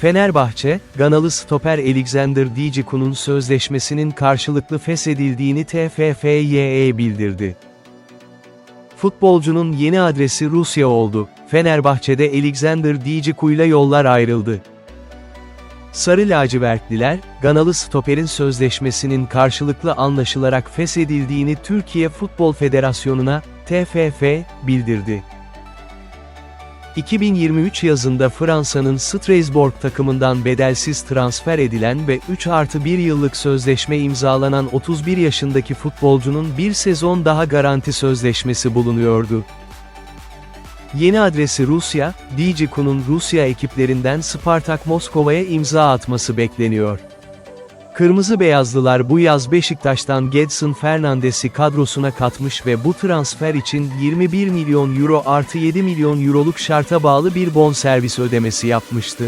Fenerbahçe, Ganalı stoper Alexander Dijiku'nun sözleşmesinin karşılıklı feshedildiğini TFF'ye bildirdi. Futbolcunun yeni adresi Rusya oldu. Fenerbahçe'de Alexander Dijiku'yla yollar ayrıldı. Sarı lacivertliler, Ganalı stoperin sözleşmesinin karşılıklı anlaşılarak feshedildiğini Türkiye Futbol Federasyonu'na, TFF, bildirdi. 2023 yazında Fransa'nın Strasbourg takımından bedelsiz transfer edilen ve 3 artı 1 yıllık sözleşme imzalanan 31 yaşındaki futbolcunun bir sezon daha garanti sözleşmesi bulunuyordu. Yeni adresi Rusya, Dijiku'nun Rusya ekiplerinden Spartak Moskova'ya imza atması bekleniyor. Kırmızı Beyazlılar bu yaz Beşiktaş'tan Gedson Fernandes'i kadrosuna katmış ve bu transfer için 21 milyon euro artı 7 milyon euroluk şarta bağlı bir bonservis ödemesi yapmıştı.